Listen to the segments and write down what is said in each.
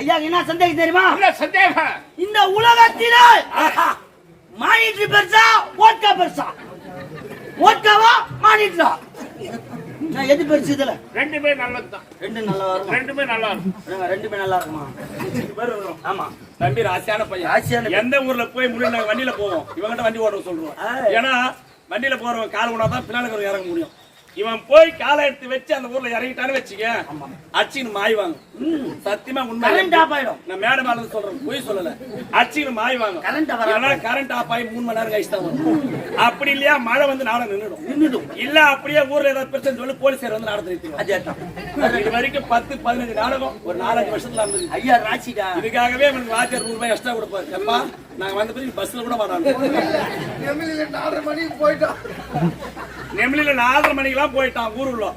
ஐயா என்ன சந்தேகம் தெரியுமா? என்ன சந்தேகம்? இந்த உலகத்திலே மானிட்டர் பெருசா ஓட்கா பெருசா? ஓட்காவா மானிட்டரா? நான் எது பெருசு இதுல? ரெண்டுமே நல்லதுதான். ரெண்டு நல்லா இருக்கும் ரெண்டுமே நல்லா இருக்கும். ரெண்டுமே நல்லா இருக்குமா? ஆமா. தம்பி ராசியான பையன். ராசியான பையன். எந்த ஊர்ல போய் முடியும் நாங்க வண்டியில போவோம். இவங்கிட்ட வண்டி ஓட சொல்றோம். ஏன்னா வண்டியில போறவன் கால் கொண்டா தான் பின்னாடி இறங்க முடியும். இவன் போய் காலை எடுத்து வச்சு அந்த ஊர்ல இறங்கிட்டான்னு வச்சுக்க. அச்சின்னு மாய்வாங்க சத்தியமா உண்மை கரண்ட் ஆஃப் ஆயிடும். நான் மேடம் மேல சொல்றேன். போய் சொல்லல. அச்சின்னு மாய்வாங்க கரண்ட் ஏன்னா கரண்ட் ஆஃப் ஆகி மூணு மணி நேரம் கழிச்சு தான் வரும். அப்படி இல்லையா மழை வந்து நாளை நின்றுடும் நின்னுடும். இல்ல அப்படியே ஊர்ல ஏதாவது பிரச்சனை சொல்லி போலீஸார் வந்து நாடத்தை நிறுத்திடுவாங்க. அதேதான் இது வரைக்கும் பத்து பதினஞ்சு நாடகம் ஒரு நாலஞ்சு வருஷத்துல இருந்தது ஐயா ராசிடா இதுக்காகவே இவனுக்கு வாத்தியார் நூறு ரூபாய் எக்ஸ்ட்ரா கொடுப்பாரு. எப்பா நாங்க வந்த பிறகு பஸ்ல கூட வராங்க நாலரை மணிக்கு போயிட்டோம். நெமிலில நாலரை மணிக்கெல்லாம் போயிட்டான் ஊருக்குள்ள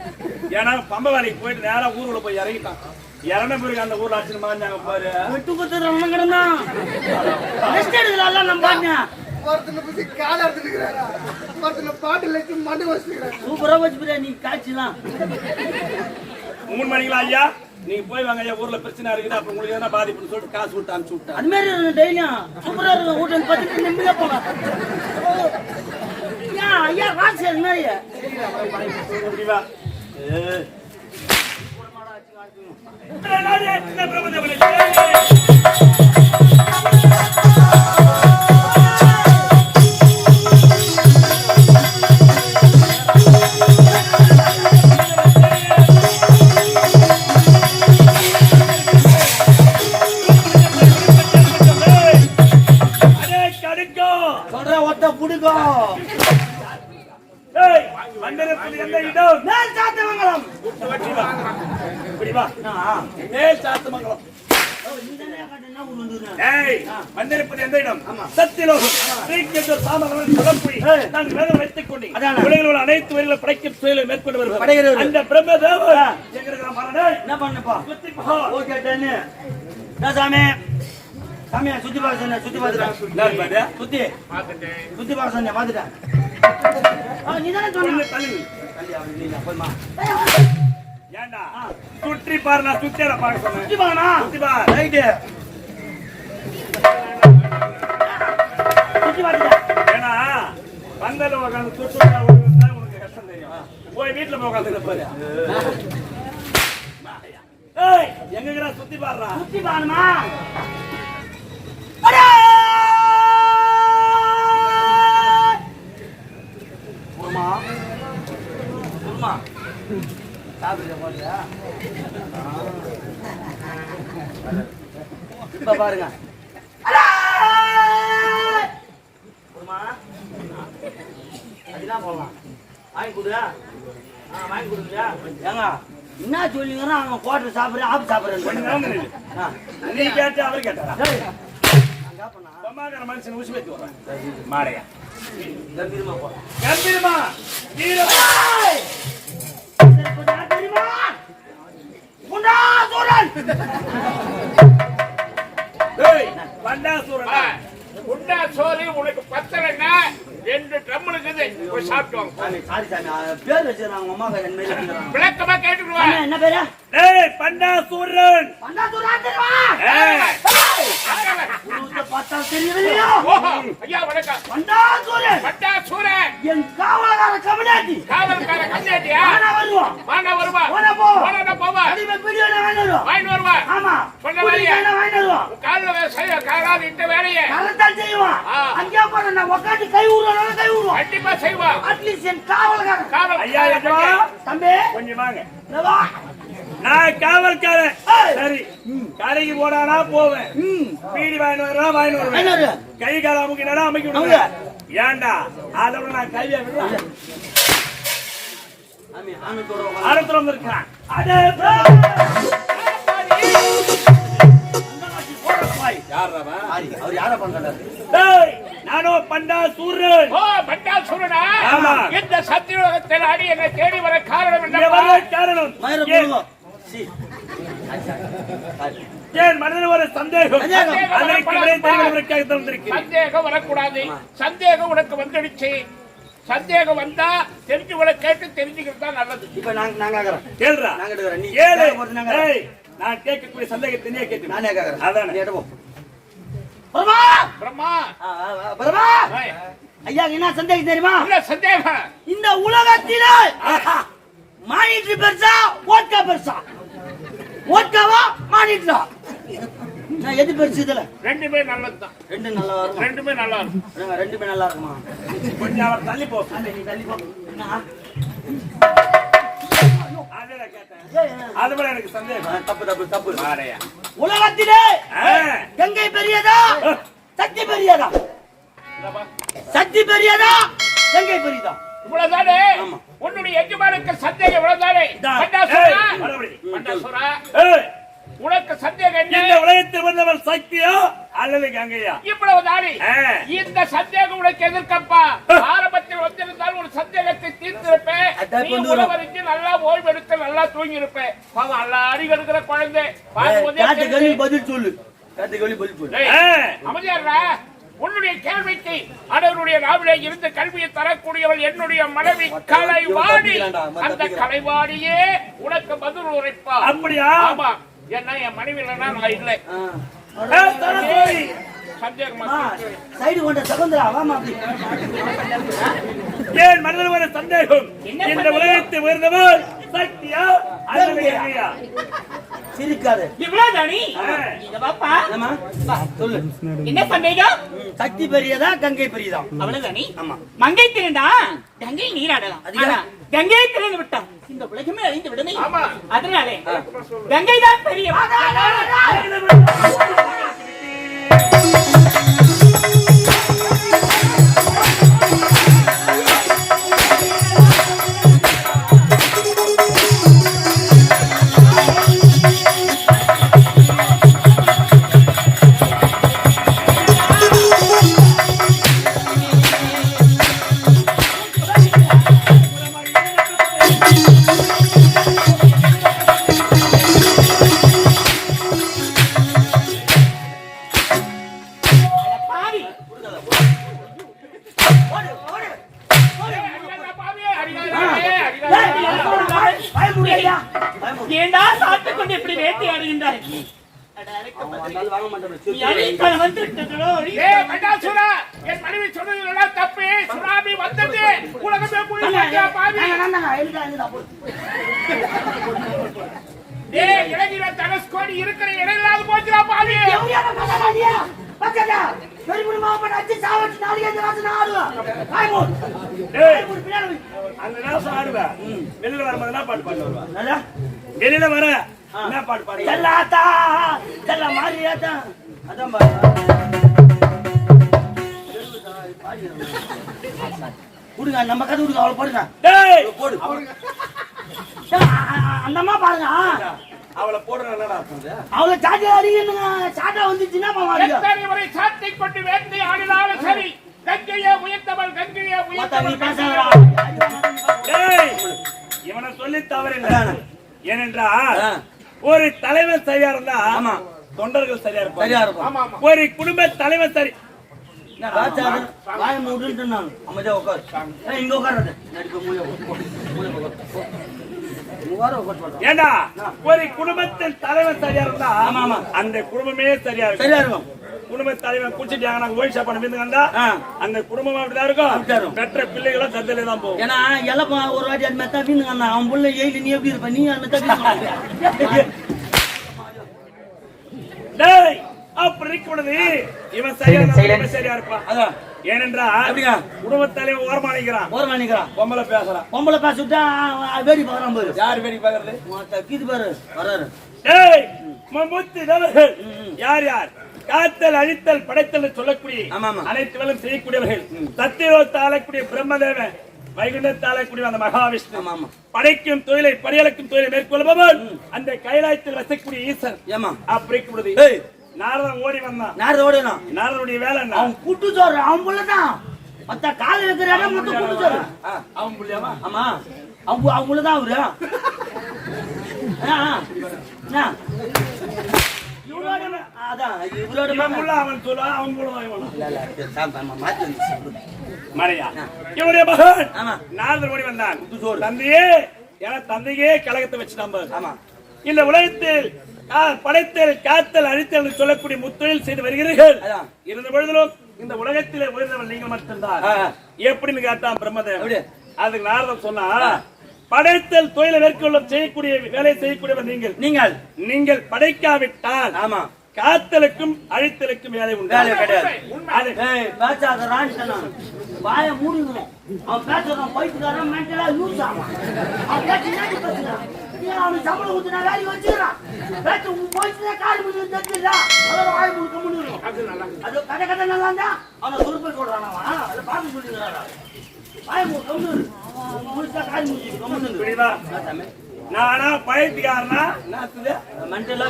ஏன்னா பம்ப வேலைக்கு போயிட்டு நேரா ஊருக்குள்ள போய் இறங்கிட்டான். இறந்த பிறகு அந்த ஊர்ல அடிச்சு மாஞ்சாங்க பாரு. விட்டு குத்துறவங்க கிடந்தான். ரெஸ்ட் எடுக்கலாம் நம்ம பாருங்க ஒருத்தனை பத்தி காலை எடுத்துக்கிறாரா ஒருத்தனை பாட்டு வச்சு மண்டு வச்சுக்கிறாரு? சூப்பரா பிரியாணி காய்ச்சிலாம். மூணு மணிக்கெல்லாம் ஐயா நீங்க போய் வாங்க ஐயா ஊர்ல பிரச்சனை இருக்குது அப்ப உங்களுக்கு எதனா பாதிப்புன்னு சொல்லிட்டு காசு விட்டு அனுப்பிச்சு விட்டான். அது மாதிரி டெய்லியும் சூப்பரா இருக்கும். வீட்டுல பத்து நிம்மதியா போலாம். ஏன் ஐயா வா. என்ன பிரபஞ்சம் பண்ணி? சாத்தமங்கலம் வந்திருப்பது எந்த இடம்? சத்தியலோகம். குலப்புலி. ஏய். நாங்கள் வேதம் வைத்துக் கொண்டு. உலகில் உள்ள அனைத்து உயிர்களை படைக்கும் தொழிலை மேற்கொண்டு. படைக்கிறவர். அந்த இருக்கிறான் பாருடா. என்ன பண்ணப்பா சாமி சாமி சுத்தி பார்க்க சொன்ன சுத்தி பார்த்துட்டேன்? சுத்தி சுத்தி பார்க்க சொன்னேன் பார்த்துட்டேன் நீ தானே சொன்ன தள்ளி. தள்ளி, போய்மா. ஏன்டா? சுற்றி பாரு நான் சுத்தியார பார்க்க சொன்னேன். சுத்தி பார்க்கணா சுத்தி பாரு. ரைட்டு சுத்தி பார்த்துட்டேன் ஏன்னா பந்தல உட்காந்து விட்டா உனக்கு கஷ்டம் தெரியும்? போய் வீட்டுல போய் உட்காந்து பாரு. ஏய் எங்க இருக்கிறா சுத்தி பாருடா? சுத்தி பாருமா இப்ப பாருங்க. போடலாம். வாங்கி கொடு. ஆ வாங்கி கொடுக்குறியா? ஏங்க என்ன சொல்லிங்கிறான் அவன் குவாட்டர் சாப்பிட்றேன் ஆப் சாப்பிட்றேன் நீ கேட்டு அவர் கேட்டாரா? சமாதான மனுஷன் ஊசி வைத்து வர்றான் மாடையா. கம்பீரமா போ கம்பீரமா குண்டாசுரன்! ஏய் பண்டாசூரன் ஆ, உண்டா சோறு உனக்கு பத்தலைன்னா ரெண்டு ட்ரம் இருக்குது போய் சாப்பிட்டு சாரி சாமி, பேர் வச்சிருக்காங்க, பேர் வச்சிருக்காங்க. விளக்கமா கேட்டுருவா சாமி, என்ன பேரு? ஏய் பண்டாசூரன் பண்டாசுரன் ஏய்! உனக்கு பார்த்தா தெரியவில்லையா? ஐயா வணக்கம் பண்டாசுரன்! பட்டா சூரன் என் காவலகார கபடாட்டி. காவல்கார கண்ணாட்டியா நானா வருவான். வாண்டா வருவா ஓட போ. ஓட போவா அடிமை பிடியோட வாங்கிட்டு வருவான். வாங்கிட்டு வருவா ஆமா. வாங்கிட்டு வருவான். உன் காலில் செய்ய காலால் இட்ட வேலையை செய்வான். ஆ. அங்கேயே போன நான் உக்காந்து கை ஊறுவானாலும் கை ஊறுவான். கண்டிப்பா செய்வா அட்லீஸ்ட் என் காவல்காரன். காவல் ஐயா. தம்பி கொஞ்சம் வாங்க வா. நான் காவல்காரன். சரி. கடைக்கு போனானா போவேன். பீடி வருவா வாங்கிட்டு வாங்கிட்டு வருவேன். கை கால அமுக்கினா அமைக்க விடுவேன். ஏன்டா? அதோட நான் கையை விடுறேன். அறுத்துறம் இருக்கான் அடே யாரவா ஆரி, அவர் யாரை பண்றாரு டேய் நானோ பண்டா சூரன். ஓ பட்டா சூரனா? ஆமா. இந்த சத்தியோகத்தில் அடி என்னை தேடி வர காரணம் வர காரணம். ஏன் மனதில் ஒரு சந்தேகம்? சந்தேகம். வரக்கூடாது. சந்தேகம் உனக்கு வந்துடுச்சு. சந்தேகம் வந்தா தெரிஞ்சு உனக்கு கேட்டு தெரிஞ்சுக்கிறது தான் நல்லது. இப்ப நாங்க நாங்க ஆகுறோம். கேளுடா. நாங்க எடுக்கிறோம். நீ ஏழு. நான் கேட்கக்கூடிய சந்தேகத்தை நீயே கேட்டு நானே கேக்குறேன். அதானே. நீ எடுப்போம் பிரமா பிரமா ஏய், ஐயா என்ன சந்தேகம் தெரியுமா? என்ன சந்தேகம்? இந்த உலகத்தில மானிட்டர் பெருசா ஓட்கா பெருசா? ஓட்காவா மானிட்டரா நான் எது பெருசு இதுல? ரெண்டுமே நல்லதுதான். ரெண்டு நல்லா இருக்கும் ரெண்டுமே நல்லா இருக்கும். ரெண்டுமே நல்லா இருக்குமா? கொஞ்சம் அவர் தள்ளி போ நீ தள்ளி போ. என்ன? அதே நான் கேட்டேன். ஏய், ஏய், அது மேல எனக்கு சந்தேகம். தப்பு தப்பு தப்பு. உலகத்திலே. கங்கை பெரியதா சக்தி பெரியதா. சக்தி பெரியதா கங்கை பெரியதா? இவ்வளவுதானே. உன்னுடைய எஜமானுக்கு சந்தேகம் இவ்வளவுதானே? உனக்கு சந்தேகம் இந்த என்ன உலகத்தில் வந்தவள் சக்தியா அல்லது கங்கையா? இவ்வளவுதானே? ஆ. இந்த சந்தேகம் உனக்கு எதிர்க்கப்பா? ஆரம்பத்தில் வந்திருந்தால் ஒரு சந்தேகத்தை தீர்த்திருப்பேன். நீ. உழவருக்கு நல்லா ஓய்வு எடுத்து நல்லா தூங்கி இருப்பேன் பாவம் அல்ல அடிக்க இருக்கிற குழந்தை. பதில் சொல்லு. பதில் சொல்லு. அமைதியாடுறா. உன்னுடைய கேள்விக்கு அடவருடைய நாவிலே இருந்து கல்வியை தரக்கூடியவள் என்னுடைய மனைவி அவன் அந்த. கலைவாணியே உனக்கு பதில் உரைப்பா அப்படியா? ஆமா. ஏன்னா என் மனைவி இல்லைன்னா நான் இல்லை. ஏன் மனதில் ஒரு சந்தேகம்? இந்த உலகத்தை உயர்ந்தவள் சக்தியா அல்லது சிரிக்காது. இவ்வளவுதானே ஆ. இங்க வாப்பா என்னம்மா? வா, சொல்லு. என்ன சந்தேகம்? சக்தி பெரியதா கங்கை பெரியதா? அவ்வளவுதானே ஆமா. மங்கை திரண்டா கங்கை நீராடலாம். அதிகம். ஆனா கங்கை திறந்து விட்டா இந்த உலகமே அழிந்து விடுமே. அதனாலே கங்கை தான் பெரிய சுனாமி வந்தது உலகமே முடிஞ்சா பாவி. ஏய் இளைஞர தனுஷ்கோடி இருக்கிற இடம் இல்லாத போச்சுடா பாவி? பார்த்தாடா? பெருங்குடி மாவட்டம் அடிச்சு சாவடிச்சு நாளைக்கு எந்த ராசனை ஆடுவா? பயமுடு. ஏய், பயமுடு, பின்னாடி வை. அந்த நேரம் ஆடுவேன் வெளியில வரும்போது என்ன பாட்டு பாட்டு வருவா என்னடா? வெளியில வர என்ன பாட்டு பாடு செல்லாத்தா, செல்ல மாரியாத்தா. அதான் பாரு. கொடுங்க நம்ம கதை கொடுங்க அவளை போடுங்க டேய் போடு. ஏய், அ- அ- அந்த அம்மா பாருங்க அவளை போடுற என்னடா அர்த்தம் இது? அவளை சாட்டை அடிக்கணுங்க சாட்டை வந்துச்சுன்னா எத்தனை முறை சாட்டை கொண்டு வேண்டி ஆடினாலும் சரி கங்கையே உயர்த்தவள் கங்கையே உயர்த்தவள் இவனை சொல்லி அதானே. ஏனென்றால். ஒரு தலைவர் சரியா இருந்தா ஆமா. தொண்டர்கள் சரியா இருக்கும். ஒரு குடும்ப தலைவர் சரி உட்காரு. இங்க உட்காரு, உட்காரு சொல்றேன். ஏண்டா ஒரு குடும்பத்தின் தலைவர் சரியா இருந்தா. அந்த குடும்பமே சரியா சரியா இருக்கும். குடும்ப தலைவன் குடிச்சிட்டாங்க நாங்க ஓய் சாப்பாடு வீந்து கண்டா ஆ. அந்த குடும்பம் அப்படிதான் இருக்கும். பெற்ற பிள்ளைகளும் சந்தையில தான் போகும் ஏன்னா எல்லாம் ஒரு வாட்டி அது மெத்தா அண்ணா. அவன் புள்ள ஏழு நீ எப்படி இருப்ப நீ அது மெத்தா. அப்படி இருக்கக்கூடாது இவன் சரியா சரியா இருப்பான் அதான் ஏனென்றா அப்படியா? குடும்ப தலைவன் ஓரமா நிக்கிறான் ஓரமா நிக்கிறான். பொம்பளை பேசுறான் பொம்பளை பேச விட்டா அவன் வேடி பார்க்கறான் பாரு. யார் வேடி பாக்குறது தக்கிது பாரு. வராரு. டேய் மும்மூர்த்தி தேவர்கள் யார் யார் காத்தல் அழித்தல் படைத்தல் சொல்லக்கூடிய. அனைத்து வேலும் செய்யக்கூடியவர்கள் சத்தியலோகத்தை ஆளக்கூடிய பிரம்மதேவன் வைகுண்டத்தை ஆளக்கூடிய அந்த மகாவிஷ்ணு. படைக்கும் தொழிலை படையளக்கும் தொழிலை மேற்கொள்பவன் அந்த கைலாயத்தில் வசக்கூடிய ஈசன்? அப்படி கூடாது ஏய், நாரதன் ஓடி வந்தான். நாரத ஓடினான். நாரதனுடைய வேலை என்ன? அவன் கூட்டு சோறு அவன் புள்ளதான். மத்த கால வைக்கிற இடம் மொத்தம் கூட்டு சோறு ஆ, அவன் புள்ளியாவா? ஆமா. அவங்க பு- அவங்க புள்ளதான் அவரு. நாரதன். தந்தையே ஏன்னா தந்தையே கழகத்தை வச்சுட்டான் ஆமா. இந்த உலகத்தில் படைத்தல் காத்தல் அழித்தல் சொல்லக்கூடிய முத்தொழில் செய்து வருகிறீர்கள். இருந்த பொழுதிலும் இந்த உலகத்திலே உயர்ந்தவன் நீங்கள் மட்டும்தான். எப்படின்னு கேட்டான் பிரம்மதேவன்? அதுக்கு நாரதம் சொன்னா படைத்தல் தொழிலை மேற்கொள்ள செய்யக்கூடிய வேலை செய்யக்கூடியவர் நீங்கள். நீங்கள். நீங்கள் படைக்காவிட்டால் ஆமா. காத்தலுக்கும் அழித்தலுக்கும் வேலை உண்டு. வேலை கிடையாது. வாய மூடிக்கணும் அவன் பேசுறான் பைத்துக்காரன் மென்டலா லூஸ் ஆவான். அவன் பேச்சு ஏன் பேசுறான்? நீ அவனுக்கு சம்பளம் கொடுத்து நான் வேலைக்கு வச்சுக்கிறான் பேச்சு போயிட்டு கால் முடிவு தெரிஞ்சில்ல அதோட வாய் முழுக்க முடியும் அது கதை கதை நல்லா இருந்தா அவனை சுருப்பை சொல்றான் அவன். அதை பார்த்து சொல்லிக்கிறான் வாய மூணு கம்மு முடிச்சா கால் முடிச்சு கம்மு புரியுதா? நானா என்னத்துது மென்டலா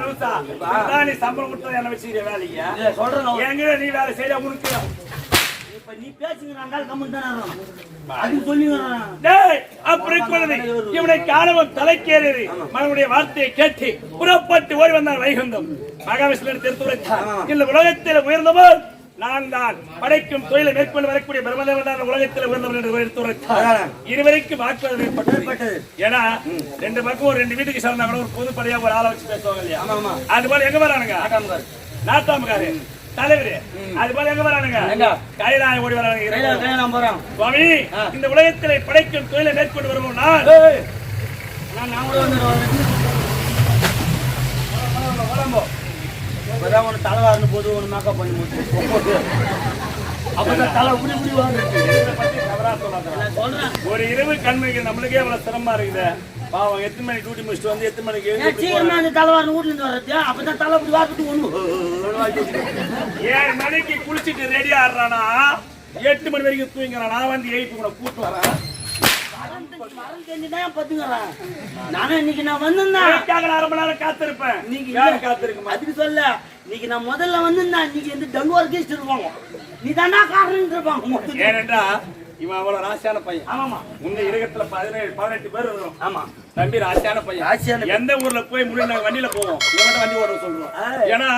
லூசா நீ சம்பளம் கொடுத்தா என்ன வச்சுக்கிற வேலைக்கு? சொல்றேன் எங்க நீ வேலை செய்ய உனக்கு நீ பேசுங்கிறாங்க கம்மன் தானே அது சொல்லிங்கிறான் டேய் அப்புறம் குழந்தை இவனை காணவன் தலைக்கேறி மகனுடைய வார்த்தையை கேட்டு புறப்பட்டு ஓடி வந்தான் வைகுந்தம். மகாவிஷ்ணு திருத்துரைத்தான் இந்த உலகத்தில் உயர்ந்தவன் நான் தான். படைக்கும் தொழிலை மேற்கொண்டு வரக்கூடிய பிரம்மதேவன் தான் உலகத்தில் உயர்ந்தவன் என்று எடுத்துரைத்தான் இருவரைக்கும் வாக்குவாதம் ஏற்பட்டது. ஏன்னா ரெண்டு பக்கம் ஒரு ரெண்டு வீட்டுக்கு சேர்ந்தா கூட ஒரு பொதுப்படையா ஒரு ஆளை வச்சு பேசுவாங்க இல்லையா? அது போல எங்க வரானுங்க? நாட்டாமக்காரு தலைவரு அது போல எங்க வரானுங்க எங்க? கைலாய ஓடி வரானுங்க சுவாமி இந்த உலகத்திலே படைக்கும் தொழிலை மேற்கொண்டு வருவோம் நான் நான் கூட வந்துடுறேன் இப்பதான் ஒன்று தலை வாரணும் போது ஒன்று மேக்கப் பண்ணி முடிச்சு ஒரு இரவு கண்மைக்கு நம்மளுக்கே எவ்வளவு சிரமமா இருக்குது. பாவம் எத்தனை மணிக்கு டியூட்டி முடிச்சுட்டு வந்து எத்தனை மணிக்கு சீக்கிரமா அந்த தலை வாரணும் வீட்டுல இருந்து வர்றது. அப்பதான் தலை இப்படி வாரத்துக்கு ஒண்ணு. ஏழு மணிக்கு குளிச்சிட்டு ரெடி ஆடுறானா? எட்டு மணி வரைக்கும் தூங்குறான். நான் வந்து எழுப்பி கூட கூட்டு வரேன். நானும் இன்னைக்கு நான் வந்திருந்தேன். நான் ரொம்ப நேரம் காத்திருப்பேன். நீங்க வேலை இல்ல. காத்திருக்குமா அதுக்கு சொல்ல இன்னைக்கு நான் முதல்ல வந்திருந்தேன் இன்னைக்கு வந்து டங்குவார் கேஸ் இருப்பாங்க நீ தானா காரணம் இருப்பாங்க ஏனென்றா இவன் அவ்வளவு ராசியான பையன். ஆமாமா முன்ன இருக்கத்துல பதினேழு பதினெட்டு பேர் இருக்கிறோம். ஆமா. தம்பி ராசியான பையன். ராசியான எந்த ஊர்ல போய் முடியும் நாங்க வண்டியில போவோம். இவன்கிட்ட வண்டி ஓட சொல்லுவோம் ஆ. ஏன்னா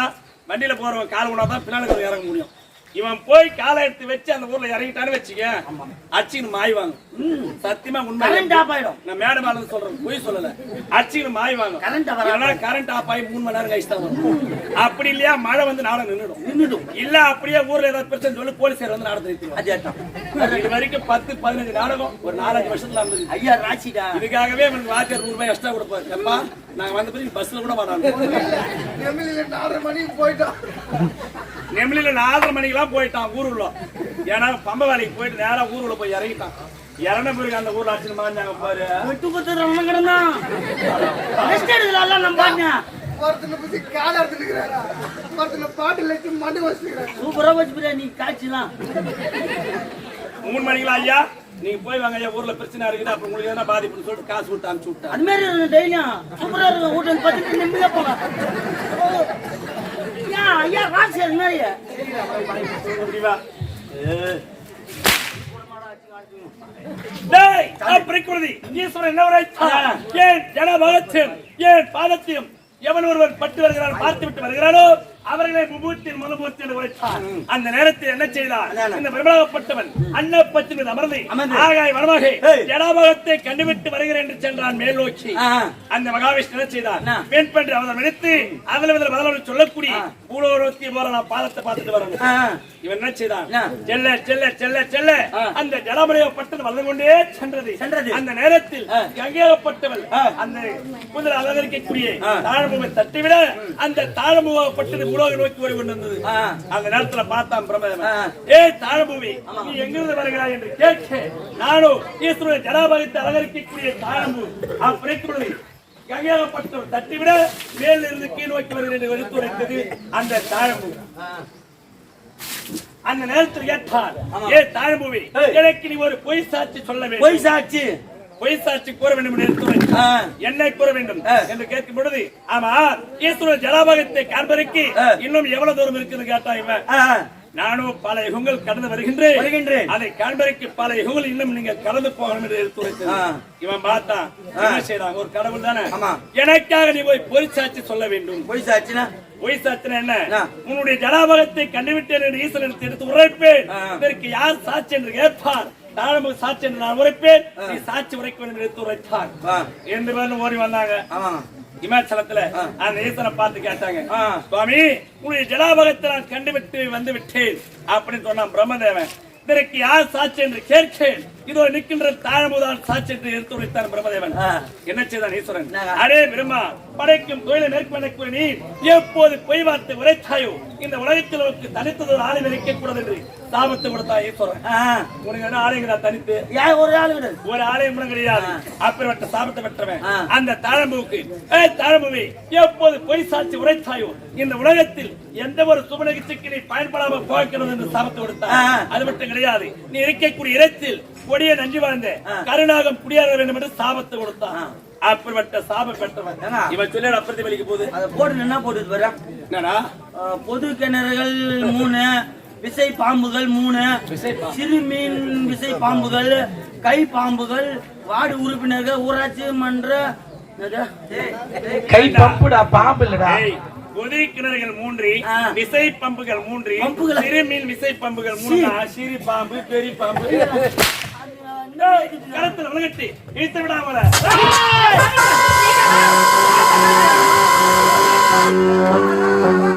வண்டியில போறவன் கால் ஊனா தான் பின்னாடி இறங்க முடியும். இவன் போய் காலை எடுத்து வச்சு அந்த ஊர்ல இறங்கிட்டான்னு வச்சுக்க அச்சின்னு மாய்வாங்க சத்தியமா உண்மை நான் மேடம் மேல சொல்றேன் பொய் சொல்லல. அச்சின்னு மாய்வாங்க கரண்ட் ஆஃப் ஆகி மூணு மணி நேரம் கழிச்சு தான் வரும். அப்படி இல்லையா மழை வந்து நாடகம் நின்றுடும் நின்னுடும். இல்ல அப்படியே ஊர்ல ஏதாவது பிரச்சனை சொல்லி போலீஸார் வந்து தான் இது வரைக்கும் பத்து பதினஞ்சு நாடகம் ஒரு நாலஞ்சு வருஷத்துல இருந்தது ஐயா ராசிடா இதுக்காகவே எனக்கு வாத்தியார் நூறு ரூபாய் எக்ஸ்ட்ரா கொடுப்பாரு. எப்பா நாங்க வந்த பிறகு பஸ்ல கூட வராங்க எம்எல்ஏ நாலரை மணிக்கு போயிட்டோம். நெம்லில நாலரை மணிக்கெல்லாம் போயிட்டான் ஊருக்குள்ள ஏன்னா பம்ப வேலைக்கு போயிட்டு நேரா ஊருக்குள்ள போய் இறங்கிட்டான். இறந்த பிறகு அந்த ஊர்ல ஆச்சு மாஞ்சாங்க பாரு. விட்டு கொடுத்து ரொம்ப கிடந்தான் ரெஸ்ட் எடுக்கலாம் நம்ம பாருங்க ஒருத்தனை பத்தி காலை எடுத்துட்டு இருக்கிறாரா ஒருத்தனை பாட்டில் வச்சு மண்டு வச்சுக்கிறாங்க சூப்பரா வச்சு பிரியா நீ காய்ச்சலாம். மூணு மணிக்கெல்லாம் ஐயா நீங்க போய் வாங்க ஐயா ஊர்ல பிரச்சனை இருக்குது அப்ப உங்களுக்கு எதனா பாதிப்புன்னு சொல்லிட்டு காசு கொடுத்து அனுப்பிச்சு விட்டாங்க. அது மாதிரி இருக்கும் டெய்லியும் சூப்பரா இருக்கும் வீட்டுல பத்து நிம்மதியா போங்க. ஐயா பாதத்தையும் எவன் ஒருவன் பட்டு வருகிறான் பார்த்து விட்டு வருகிறானோ அவர்களை உரைத்தார் அந்த நேரத்தில் என்ன செய்தார்? இந்த பிரபலப்பட்டவன் அன்னப்பத்தின் மீது அமர்ந்து. ஆகாய் வரமாக ஏய். ஜனபகத்தை கண்டுவிட்டு வருகிறேன் என்று சென்றான் மேல் நோக்கி. அந்த மகாவிஷ்ணு என்ன செய்தார்? பெண் பன்று அவனை நினைத்து அதில் இதில் பதில் சொல்லக்கூடிய பூலோரத்தி போற நான் பார்த்துட்டு வரேன். இவன் என்ன செய்தான்? செல்ல செல்ல செல்ல செல்ல. அந்த ஜலமலையப்பட்டது வளர்ந்து கொண்டே சென்றது சென்றது. அந்த நேரத்தில். கங்கேயப்பட்டவள். அந்த குதிரை அலங்கரிக்கக்கூடிய. தாழ்முகை தட்டிவிட அந்த தாழ்முகப்பட்டது நோக்கி ஓடி கொண்டு வந்தது. அந்த நேரத்துல பார்த்தான் பிரம்மதேவன் ஆ. ஏய் தாழ்பூமி நீ எங்கிருந்து வருகிறாய் என்று கேட்க நானும் ஈஸ்வரன் ஜடாபாகத்தை அலங்கரிக்கக்கூடிய தாழ்பூ அப்பிரக்குடி கங்கையாகப்பட்டவர் தட்டிவிட மேலிருந்து இருந்து கீழ் நோக்கி வருகிறேன் என்று எடுத்துரைத்தது அந்த தாழ்பூ அந்த நேரத்தில் கேட்டார் ஏ தாழ்பூவி ஏய். எனக்கு நீ ஒரு பொய் சாட்சி சொல்ல வேண்டும் பொய் சாட்சி பொய் சாட்சி கூற வேண்டும் என்று. என்னை கூற வேண்டும். என்று கேட்கும் பொழுது ஆமா ஈஸ்வரன் ஜலாபாகத்தை காண்பதற்கு. இன்னும் எவ்வளவு தூரம் இருக்குன்னு கேட்டா இவன். நானும் பல யுகங்கள் கடந்து வருகின்றேன். வருகின்றேன். அதை காண்பதற்கு பல யுகங்கள் இன்னும் நீங்க கடந்து போகணும் என்று ஆ. இவன் பார்த்தான் என்ன செய்தான் ஒரு கடவுள் தானே? ஆமா. எனக்காக நீ போய் பொய் சாட்சி சொல்ல வேண்டும். பொய் சாட்சினா? பொய் சாட்சினா என்ன? உன்னுடைய ஜலாபாகத்தை கண்டுவிட்டேன் என்று ஈஸ்வரன் எடுத்து உரைப்பேன். இதற்கு யார் சாட்சி என்று கேட்பார்? தாழம்பு சாட்சி என்று நான் உரைப்பேன். நீ சாட்சி உரைக்க வேண்டும் என்று எடுத்து ஆ. ரெண்டு பேரும் ஓடி வந்தாங்க. இமாச்சலத்துல அந்த ஈசனை பார்த்து கேட்டாங்க. சுவாமி உங்களுடைய ஜலாபகத்தை நான் கண்டுவிட்டு வந்து விட்டேன் அப்படின்னு சொன்னான் பிரம்மதேவன். இதற்கு யார் சாட்சி என்று கேட்கேன். இதோ நிற்கின்ற தாழமுதான் சாட்சி என்று எடுத்து உரைத்தான் பிரம்மதேவன். என்ன செய்தான் ஈஸ்வரன்? அரே பிரம்மா படைக்கும் தொழிலை மேற்கொள்ளக்கூடிய நீ எப்போது பொய் வார்த்தை உரைத்தாயோ இந்த உலகத்தில் உனக்கு தனித்தது ஒரு ஆளை நினைக்க கூடாது என்று சாபத்தை கொடுத்தா ஈஸ்வரன். உனக்கு என்ன ஆலயங்களா தனித்து ஏன் ஒரு ஆளு கிடையாது ஒரு ஆலயம் கூட கிடையாது அப்பேற்பட்ட சாபத்தை பெற்றவன். அந்த தாழம்புவுக்கு ஏ தாழம்புவே எப்போது பொய் சாட்சி உரைத்தாயோ இந்த உலகத்தில் எந்த ஒரு சுப நிகழ்ச்சிக்கு நீ பயன்படாம போகிறது என்று சாபத்தை கொடுத்தா. அது மட்டும் கிடையாது நீ இருக்கக்கூடிய இடத்தில் கொடிய நஞ்சு வாழ்ந்த. கருணாகம் குடியேற வேண்டும் என்று சாபத்தை கொடுத்தான். அப்பேற்பட்ட சாபம் பெற்றவன்? இவன் சொல்லிட பிரதிபலிக்க போது அதை போட்டு என்ன போட்டுட்டு பாரு என்னடா? பொது கிணறுகள் மூணு விசை பாம்புகள் மூணு சிறு மீன் விசை பாம்புகள் கை பாம்புகள் வார்டு உறுப்பினர்கள் ஊராட்சி மன்ற? கை பம்புடா பாம்பு இல்லடா. கொதி கிணறுகள் மூன்றி. விசை பம்புகள் மூன்றி பம்புகளா? சிறுமீன் விசை பம்புகள் மூணு சிறு பாம்பு பெரிய பாம்பு. கரத்தில் உலகட்டி இழுத்து விடாமல